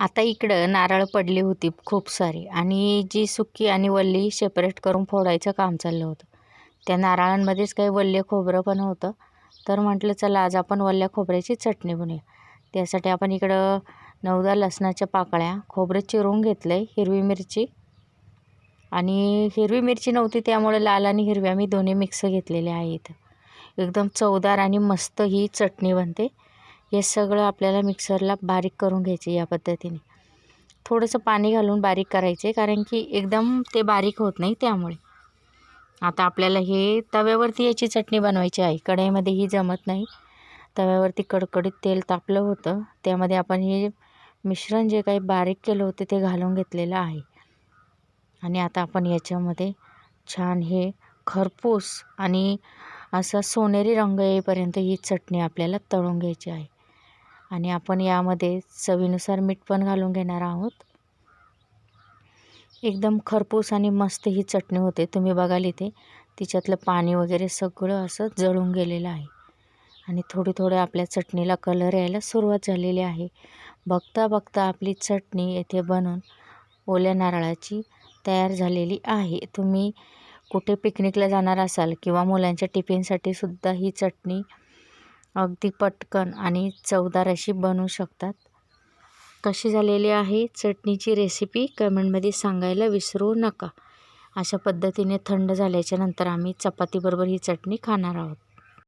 आता इकडं नारळ पडली होती खूप सारी आणि जी सुकी आणि वल्ली सेपरेट करून फोडायचं काम चाललं होतं. त्या नारळांमध्येच काही वल्ले खोबरं पण होतं. तर म्हटलं चला आज आपण वल्ल्या खोबऱ्याची चटणी बनवूया. त्यासाठी आपण इकडं नवदा लसणाच्या पाकळ्या खोबरं चिरून घेतलं आहे हिरवी मिरची. आणि हिरवी मिरची नव्हती त्यामुळे लाल आणि हिरव्या मी दोन्ही मिक्स घेतलेले आहेत. एकदम चवदार आणि मस्त ही चटणी बनते. हे सगळं आपल्याला मिक्सरला बारीक करून घ्यायचे या पद्धतीने. थोडंसं पाणी घालून बारीक करायचे कारण की एकदम ते बारीक होत नाही त्यामुळे. आता आपल्याला हे तव्यावरती याची चटणी बनवायची आहे. कढईमध्ये ही जमत नाही. तव्यावरती कडकडीत तेल तापलं होतं. त्यामध्ये आपण हे मिश्रण जे काही बारीक केलं होतं ते घालून घेतलेलं आहे. आणि आता आपण याच्यामध्ये छान हे खरपूस आणि असा सोनेरी रंग येईपर्यंत ही चटणी आपल्याला तळून घ्यायची आहे. आणि आपण यामध्ये चवीनुसार मीठ पण घालून घेणार आहोत. एकदम खरपूस आणि मस्त ही चटणी होते. तुम्ही बघाल इथे तिच्यातलं पाणी वगैरे सगळं असं जळून गेलेलं आहे. आणि थोडी थोडं आपल्या चटणीला कलर यायला सुरुवात झालेली आहे. बघता बघता आपली चटणी येथे बनून ओल्या नारळाची तयार झालेली आहे. तुम्ही कुठे पिकनिकला जाणार असाल किंवा मुलांच्या टिफिनसाठी सुद्धा ही चटणी अगदी पटकन आणि चवदार अशी बनवू शकतात. कशी झालेली आहे चटणीची रेसिपी कमेंटमध्ये सांगायला विसरू नका. अशा पद्धतीने थंड झाल्याच्यानंतर आम्ही चपातीबरोबर ही चटणी खाणार आहोत.